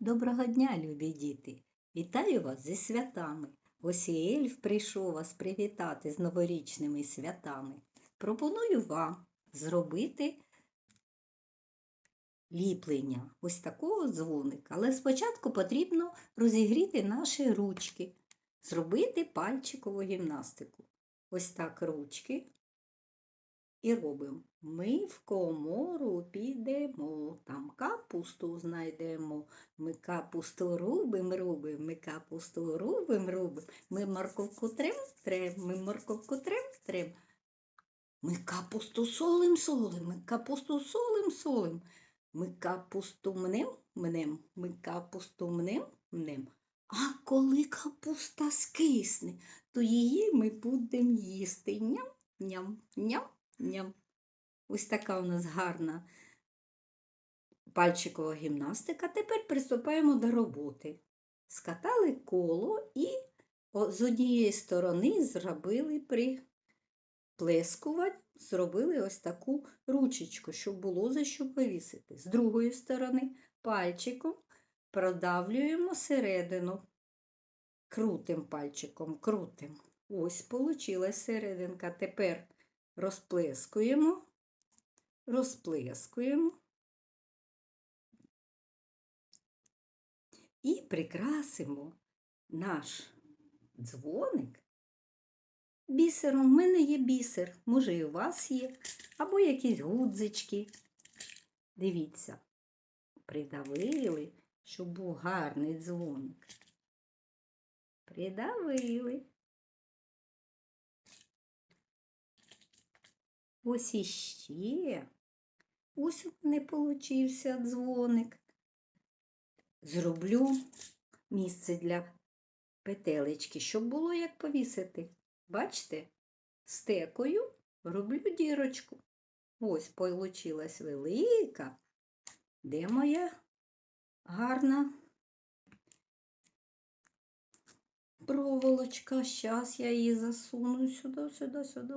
Доброго дня, любі діти! Вітаю вас зі святами. Ось і ельф прийшов вас привітати з новорічними святами. Пропоную вам зробити ліплення ось такого дзвоника. Але спочатку потрібно розігріти наші ручки, зробити пальчикову гімнастику. Ось так ручки. І робимо. Ми в комору підемо, там капусту знайдемо. Ми капусту рубим, рубим, ми капусту рубим, рубим. Ми морковку трем, трем, ми морковку трем, трем. Ми капусту солим, солим, ми капусту солим, солим. Ми капусту мнем, мнем, ми капусту мнем, мнем. А коли капуста скисне, то її ми будемо їсти. Ням, ням. Ось така у нас гарна пальчикова гімнастика. Тепер приступаємо до роботи. Скатали коло і з однієї сторони зробили приплескувач, зробили ось таку ручечку, щоб було за що повісити. З другої сторони пальчиком продавлюємо середину. Крутим пальчиком, крутим. Ось получилась серединка. Тепер розплескуємо, розплескуємо і прикрасимо наш дзвоник бісером. У мене є бісер, може і у вас є, або якісь гудзички. Дивіться, придавили, щоб був гарний дзвоник. Придавили. Ось іще. Ось у мене получився дзвоник. Зроблю місце для петелечки, щоб було як повісити. Бачите, стекою роблю дірочку. Ось получилась велика. Де моя гарна проволочка? Зараз я її засуну сюди, сюди, сюди.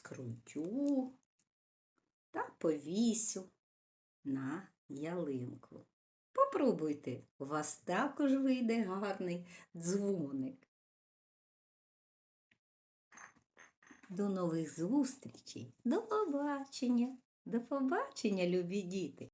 Скрутю та повісю на ялинку. Попробуйте, у вас також вийде гарний дзвоник. До нових зустрічей, до побачення, до побачення, любі діти!